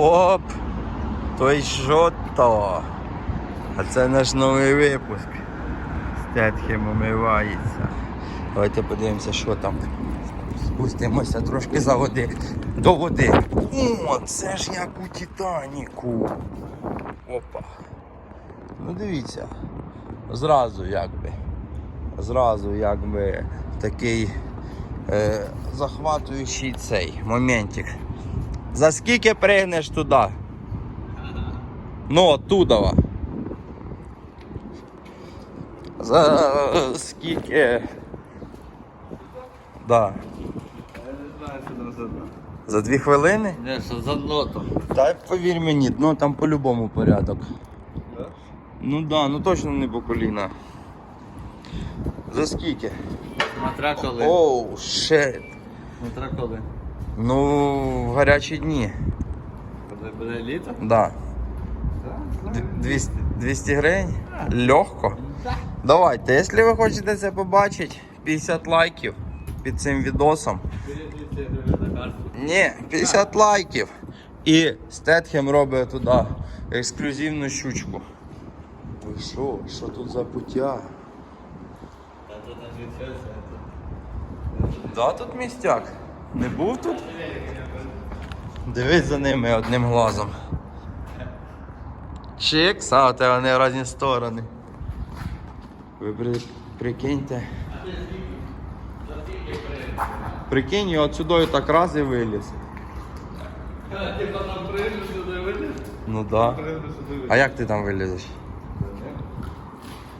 Оп! Той що то? А це наш новий випуск. Стетхем умивається. Давайте подивимося, що там. Спустимося трошки за води. До води. О, це ж як у Титаніку. Опа. Ну дивіться. Зразу якби. Зразу якби такий е, захватуючий цей моментик. За скільки пригнеш туди? Ну, оттуда. За скільки. Да. Я не знаю, що за дві хвилини? Не, що за дно там. Та повір мені, дно там по-любому порядок. Да? Ну да, ну точно не по коліна. За скільки? Смотря коли. Оу, шет. Смотря коли. Ну, в гарячі дні. Коли буде літо? Да. Так. Д- 200, 200 гривень? Легко. Давайте, якщо ви хочете це побачити, 50 лайків під цим відосом. Ні, 50 лайків. І Стетхем робить туди ексклюзивну щучку. Ви що? Що тут за пуття? Да, тут містяк. Не був тут? Дивись за ними одним глазом. Чикс, а тебе вони в різні сторони. Ви при, прикиньте. Прикинь, я отсюди так раз і виліз. Типа там прийду сюди виліз? Ну да. Сюди виліз. А як ти там вилізеш?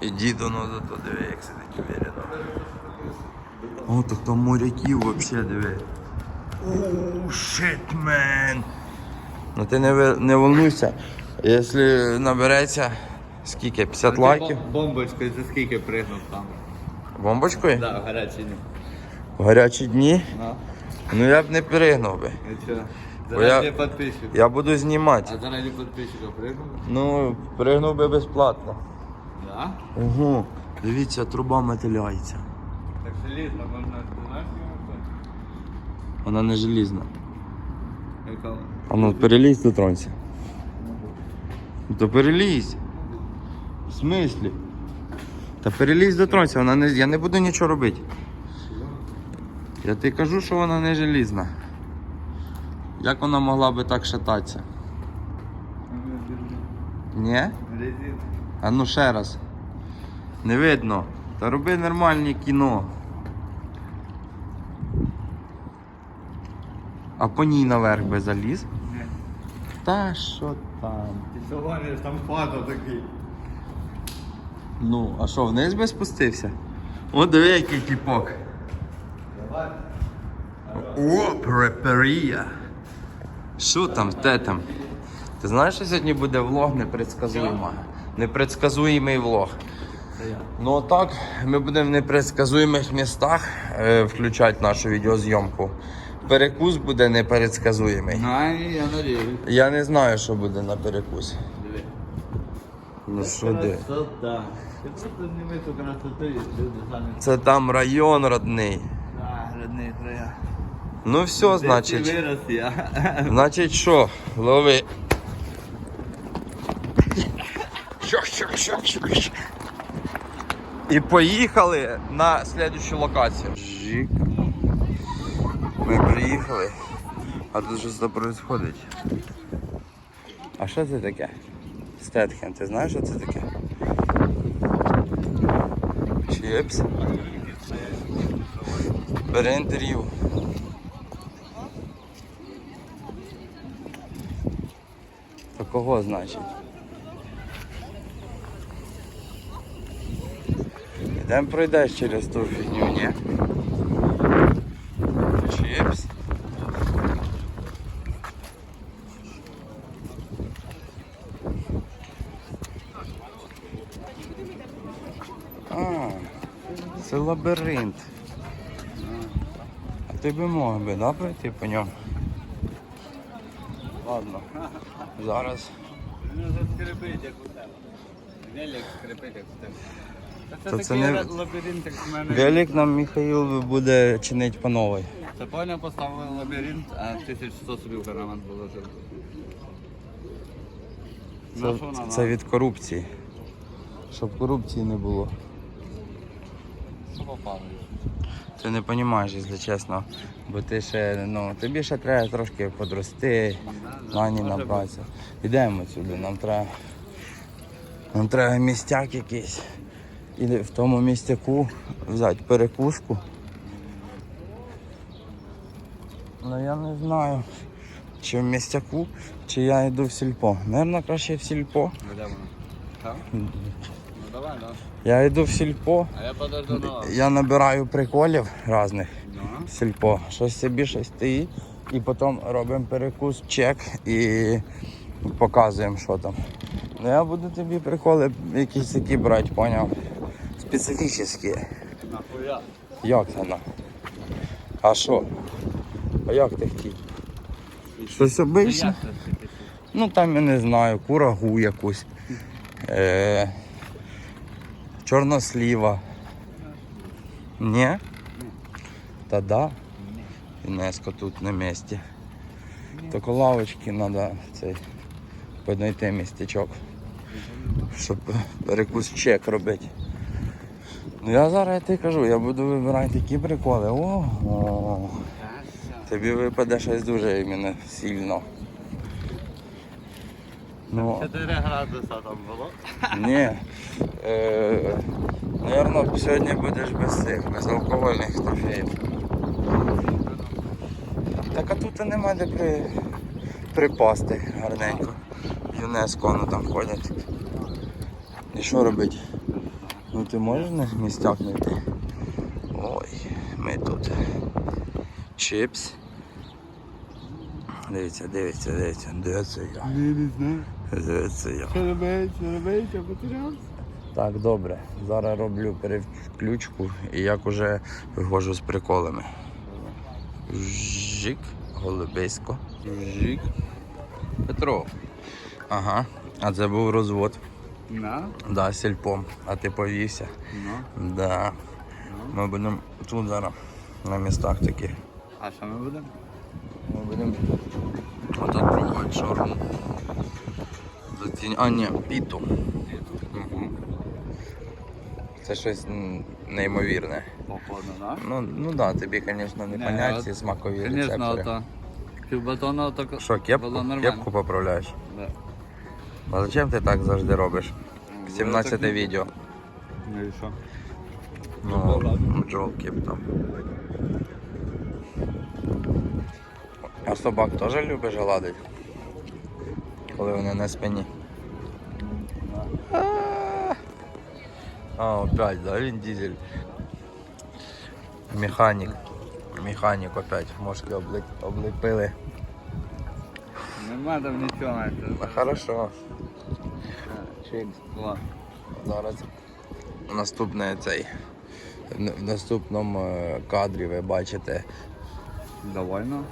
Іди до нас зато диви, як сидить уверенно. О, так там моряків вообще диви. Оу, шит, мен. Ну ти не, не волнуйся. Якщо набереться, скільки? 50 лайків? Бомбочкою за скільки пригнув там? Бомбочкою? Да, в гарячій ні. В гарячі дні? Ну, Ну я б не пригнув би. що? Я- підписчиків. Я буду знімати. А заради підписчиків пригнув? Ну, пригнув би безплатно. Да? Ого, дивіться, труба метеляється. Так желізно можна, ти знаєш, Вона не желізна. Яка? А ну перелізь дотронься. Ну, То перелізь. В смислі? Та перелізь дотронься, вона не. Я не буду нічого робити. Я тобі кажу, що вона не желізна. Як вона могла би так шататися? Ні? А ну ще раз. Не видно. Та роби нормальне кіно. А по ній наверх би заліз. Ні. Та що там? Ти гониш, там фото такий. Ну, а що, вниз би спустився? О, диви, який тіпок. Давай. О, преперія. Що там, де там? Ти знаєш, що сьогодні буде влог непредсказуємо? Непредсказуємий влог. Я. Ну так, ми будемо в непредсказуємих містах е, включати нашу відеозйомку. Перекус буде непередсказуємий. Ну, я надіюсь. Я не знаю, що буде на перекус. Диви. Ну що де? Красота. Ти просто зніми ту красоту і люди самі. Це там район родний. А, родний края. Ну все, Ти значить. вирос я. Значить що, лови. Щок, щок, щок, щок, щок. І поїхали на слідущу локацію. Жік. Ми приїхали. А тут що це відбувається? А що це таке? Стетхен, ти знаєш, що це таке? Чіпс. Бери інтерв'ю. То кого значить? Ідемо пройдеш через ту фігню, ні? Чіпс. А, це лабіринт. А ти би мог би, да, пройти по ньому? Ладно. Зараз. Ну, заскрипить, як у тебе. Велик скрипить, як у тебе. Та Це це такий не- лабіринт, як в мене. Велик нам Михаїл буде чинити по новій. Це поняв поставили лабіринт, а 1100 собі в карман положив. Це, вона це від корупції. Щоб корупції не було. Що попало? Ти не розумієш, якщо чесно. Бо ти ще, ну, тобі ще треба трошки подрости, нані набратися. Йдемо сюди, нам треба. Нам треба містяк якийсь. І в тому містяку взяти перекуску. Ну я не знаю, чи в містяку, чи я йду в сільпо. Наверно, краще в сільпо. Воно? Так? Ну давай, да. Я йду в сільпо, А я подожду на я набираю приколів різних. Ну. сільпо. Щось собі щось стоїть. І потім робимо перекус, чек і показуємо, що там. Ну я буду тобі приколи якісь такі брати, поняв? Специфічні. Як це на? А що? А як ти хотів? Щось обичне? Ну там я не знаю, курагу якусь. Е- чорносліва. Ні? Та да. Інеско тут на місці. Тільки лавочки треба цей піднайти містечок. Щоб перекус чек робити. Ну я зараз я тобі кажу, я буду вибирати такі приколи. Ого. Тобі випаде щось дуже іменно сильно. Ну, 4 градуса там було. ні. Е, наверно, сьогодні будеш без цих, без алкогольних трофеїв. Так а тут нема де при, припасти гарненько. ЮНЕСКО ну там ходять. І що робити? Ну ти можеш на містяк знайти? Ой, ми тут. Чипс. Дивіться, дивіться, дивіться, це я? Я не знаю. Де це я? Що робить, що потерявся. Так, добре. Зараз роблю переключку і як уже виходжу з приколами. Жик, голубисько. Жик. Петро. Ага. А це був розвод. На? Да, сільпом. А ти повівся. Ну. Да. Ми будемо тут зараз на містах таких. А що ми будемо? Ми будемо отут пробувати шаурму. Заціні- А, ні, піту. Мгм. Це щось неймовірне. Походу, да? Ну, ну да, тобі, звісно, не Не, понять ці смакові Конечно, рецептори. ото. Півбатона ото Що, кепку? було нормально. Кепку поправляєш? Да. А зачем ти так завжди робиш? Ну, 17 відео. Ну і що? Ну, бджолки там. А собак теж любиш гладити? Коли вони на спині. А, опять, да, Вин Дизель. Механік. Механік опять. Мошки облепили. Нема там нічого. Ну, хорошо. Чик. Ладно. Зараз наступне цей. В наступному е, кадрі ви бачите Довольно.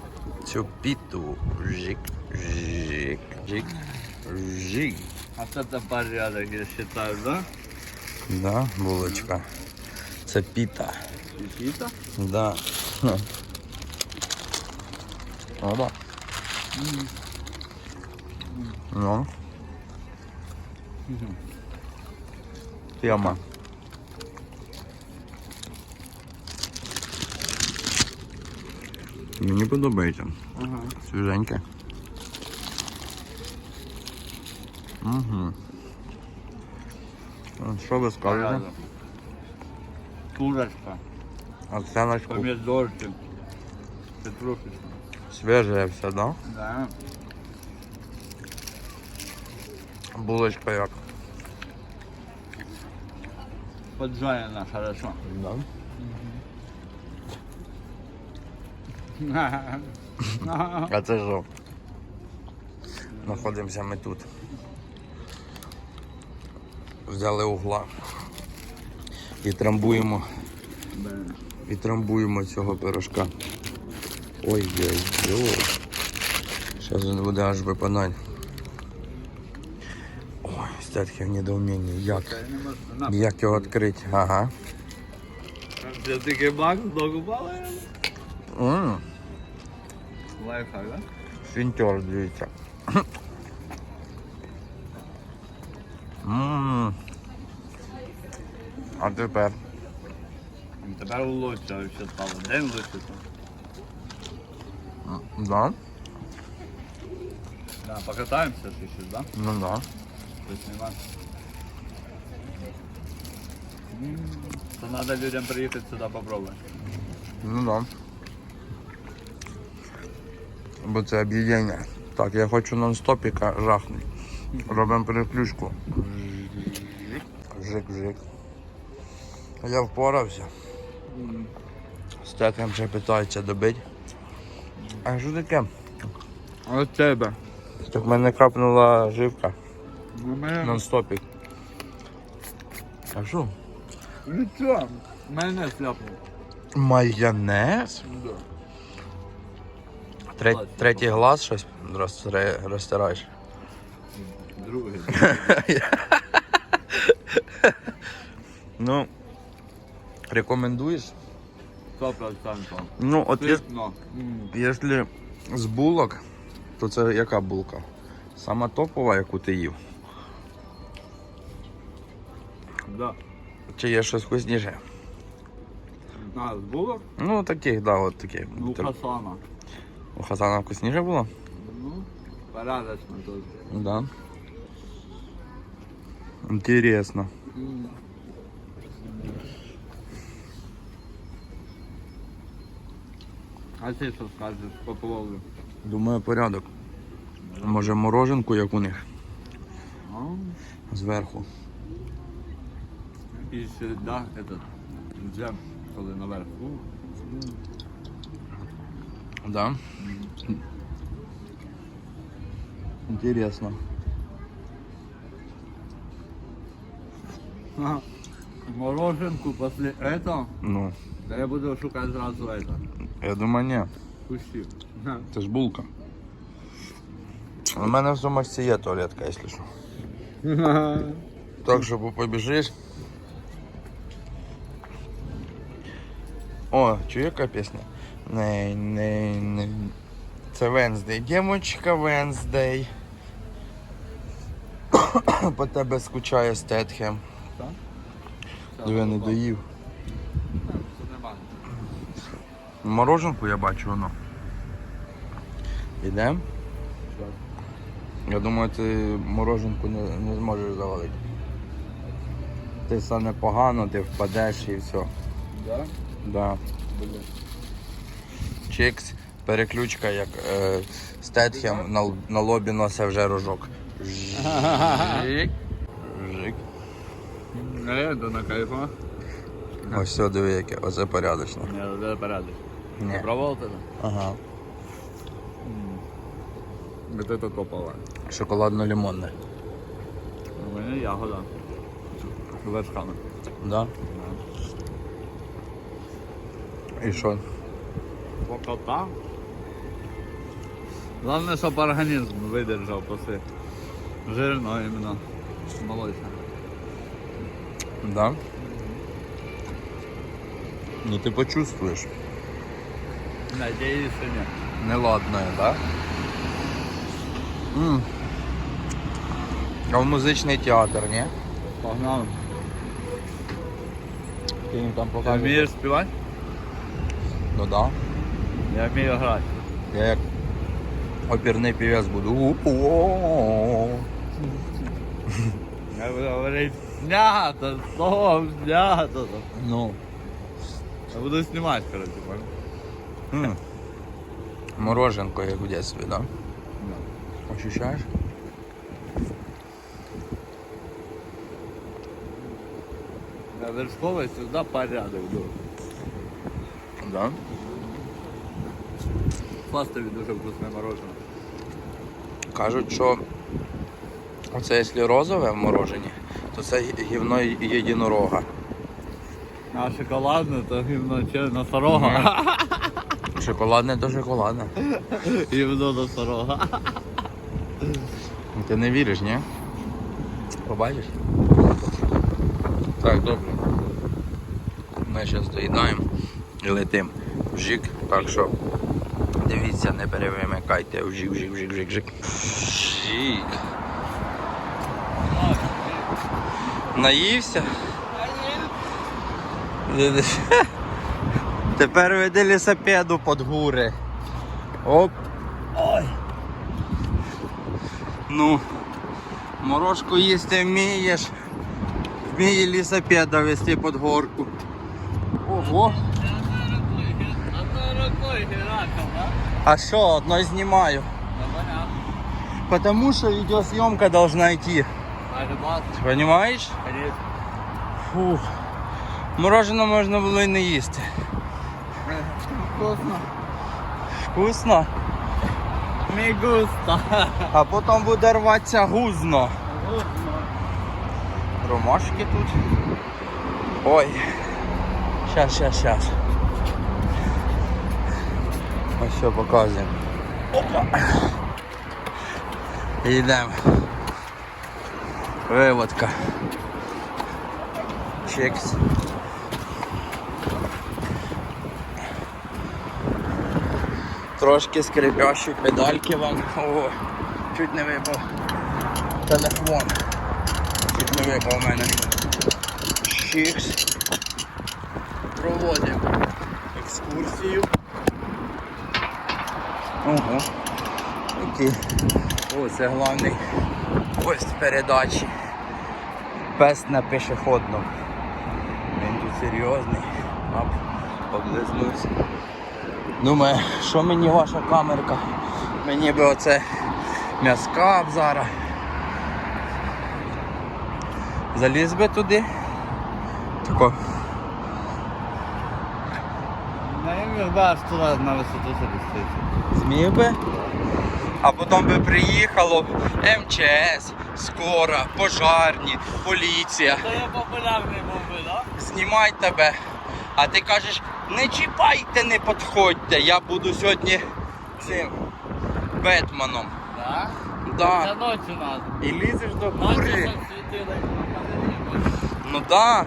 цю піту. Жик, жик, жик, жик. А це це порядок, я вважаю, да? Да, булочка. Це піта. Піта? Да. Хм. Опа. Ну. Тема. Мені подобається. Ага. Свіженьке. Угу. Що ви скажете? Порядок. Курочка. Оценочку. Помідорки. Петрушечка. Свіже все, да? Да. Булочка як. Поджарена хорошо. Да. А це що? Знаходимося ми тут. Взяли угла і трамбуємо, і трамбуємо цього пирожка. Ой-ой-ой. Зараз він буде аж випадати. Стетхи в недоуменні. Як Як його відкрити? Ага. Це такий бак, докупали. Лайфхак, так? Свінтер, дивіться. Ммм. А тепер. Тепер лучше вообще стало. День лучше там. Да. Да, покатаемся ты сейчас, да? Ну да. То надо людям приїхати сюди попробувати. Ну да. Бо це об'єднання. Так, я хочу нон-стопіка жахнути. Робимо переключку. Жик-жик. Я впорався. Стеком ще питається добити. А що таке? От тебе? Так в мене крапнула живка. У мене... Нон-стопік. А що? Нічого, мене сляпнув. Майонез? Да. Тре- Класно. третій глаз щось розтире- розтираєш. Другий. Ну, рекомендуєш? Сто процентів. Ну, от є- Ситно. М, якщо з булок, то це яка булка? Сама топова, яку ти їв? Да. Чи є щось вкусніше? А, з булок? Ну, таких, да, от таких. Ну, хасана. У Хасана вкусніше було? Ну, порядочно тут. Да. Интересно. А ти що скажеш по поводу? Думаю, порядок. Може мороженку, як у них, зверху. І ще, да, этот, джем, коли наверху. Да. Интересно. Ага. Мороженку після этого, Ну, то я буду шукати зразу это. я думаю, ні. Кущі. Це ж булка. У мене в сумочці є туалетка, якщо що. Так що побіжиш. О, чую яка пісня? Не, не, не. Це Венздей. Дімочка Венздей. По тебе скучає Стетхем. Я не доїв. Мороженку я бачу воно. Ідем? Я думаю, ти мороженку не, не зможеш завалити. Ти стане погано, ти впадеш і все. Да? Да. Чикс, переключка, як е, Стетхем на, на лобі носить вже рожок. Жик. Жик. Е, да на кайфу. Ось все, диви, яке, оце порядочно. Не, це порядок. Ні. Пробував ти? Ага. Вот это топове. Шоколадно-лимонне. У мене ягода. З вершками. Да? І що? Покота. Главное, щоб організм видержав після жирного іменно молочного. Да? Ну ти почувствуєш. Надіюсь, що ні. Неладное, да? М. А в музичний театр, ні? Погнали. Ти їм там Ти покажеш? вмієш співати? Ну да. Я вмію грати. Я як оперний півець буду. У-у-у. Я буду говорити, снято, стоп, снято. Ну. Я буду знімати, коротше, понял? Мороженко, як в дитинстві, да? Ощущаєш? На вершковой всегда порядок был. Да. Пластові дуже вкусне мороженое. Кажуть, що оце якщо розове в морожені, то це гівно єдинорога. А шоколадне то гівно че носорога. Шоколадне то шоколадне. Гівно носорога. Ти не віриш, ні? Побачиш? Так, добре. Ми зараз доїдаємо і летимо в жик, так що дивіться, не перевимикайте в жик, жик, жик, жик, жик. Жик. Наївся? Тепер веди лісопеду під гури. Оп. Ой. Ну, морожку їсти вмієш. Вміє лісопеда вести під горку. Ого. Одной рукой геракл, да? А що, одно знімаю? Да понятно. Потому что видеосъемка должна идти. А рыбалка? Понимаешь? Конечно. Фух. Мороженое можна було і не їсти. Вкусно. Вкусно. Не густо. А потім буде рватися гузно. Вкусно. Ромашки тут. Ой. Щас, щас, щас. Ось все показуємо. Опа. Йдемо. Виводка. Чекс. Трошки скрипящі педальки вам. О, чуть не випав. Телефон. Чуть не випав у мене. Чікс. Проводимо екскурсію. Ого. Який. О, це головний гость передачі. Пес на пішохідну. Він тут серйозний. Ап, облизнувся. Думаю, що мені ваша камерка? Мені би оце м'яска б зараз. Заліз би туди. Тако. Наверное, да, что раз на высоту залезть. Зміг би. А потім би приїхало МЧС, скора, пожарні, поліція. То я популярний був би, да? Знімай тебе. А ти кажеш, не чіпайте, не підходьте. Я буду сьогодні цим Бетменом. Да? Це Да. ночі надо. І лізеш до Ночі гори. там світили. Ну да.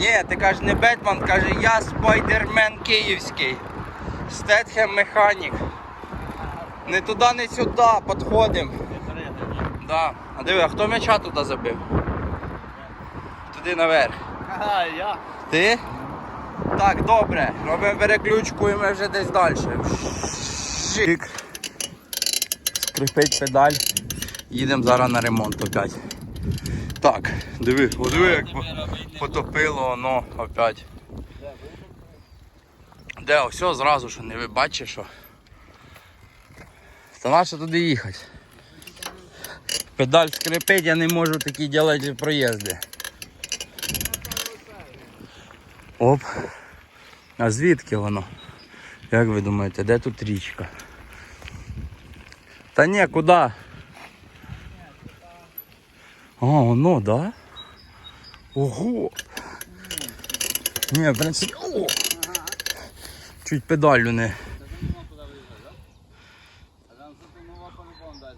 Ні, ти кажеш не Бетмен, каже, я спайдермен київський. Стетхем механік. Не туди, не сюди, підходимо. Да. А диви, а хто м'яча туди забив? Туди наверх. Ага, я. Ти? Так, добре. Робимо переключку і ми вже десь далі. Шик. Скрипить педаль. Їдемо зараз на ремонт опять. Так, диви, о, диви, як потопило воно опять. Де, ось зразу що не ви бачиш що. Та нащо туди їхати? Педаль скрипить, я не можу такі робити проїзди. Оп. А звідки воно? Як ви думаєте, де тут річка? Та ні, куди? А, воно, да? Ого! Ні, в принципі. О! Чуть педалю не. Далі.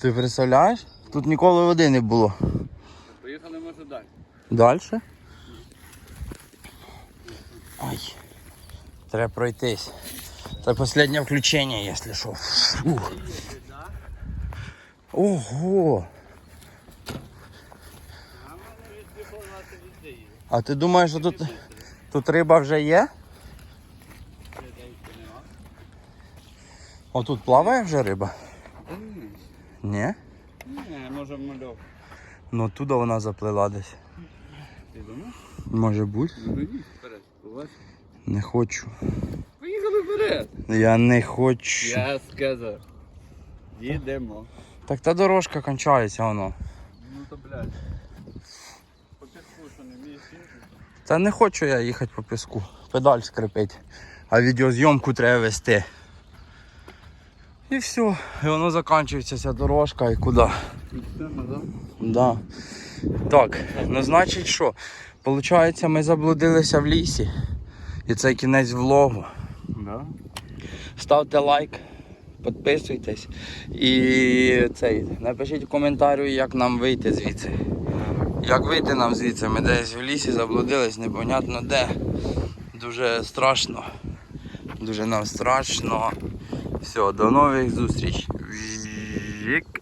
Ти представляєш? Тут ніколи води не було. Поїхали може далі. Дальше? Ай. Треба пройтись. Це останнє включення, якщо що. Ого! А мене відбігав на ідеї. А ти думаєш, що тут, тут риба вже є? О, тут плаває вже риба? Ні? Ні, може мальок. Ну туди вона заплила десь. Ти думаєш? Може бути? Ну. Не хочу. Поїхали вперед. Я не хочу. Я сказав. Їдемо. Так та дорожка кончається воно. Ну то блядь. По піску, що не вмієш їздити. Та не хочу я їхати по піску. Педаль скрипить. А відеозйомку треба вести. І все. І воно закінчується ця дорожка і куди. Да? Так, ну значить що? Получається, ми заблудилися в лісі. І це кінець влогу. Да. Ставте лайк, підписуйтесь і цей, напишіть в коментарі, як нам вийти звідси. Як вийти нам звідси? Ми десь в лісі заблудились, непонятно де. Дуже страшно. Дуже нам страшно. Все, до нових зустріч. Жик.